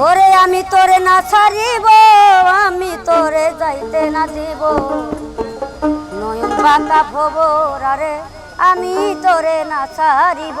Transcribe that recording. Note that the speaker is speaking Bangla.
ওরে আমি তোরে না ছাড়িব, আমি তোরে যাইতে না দিব। নয়ন পাতা ভবর আরে আমি তোরে না ছাড়িব।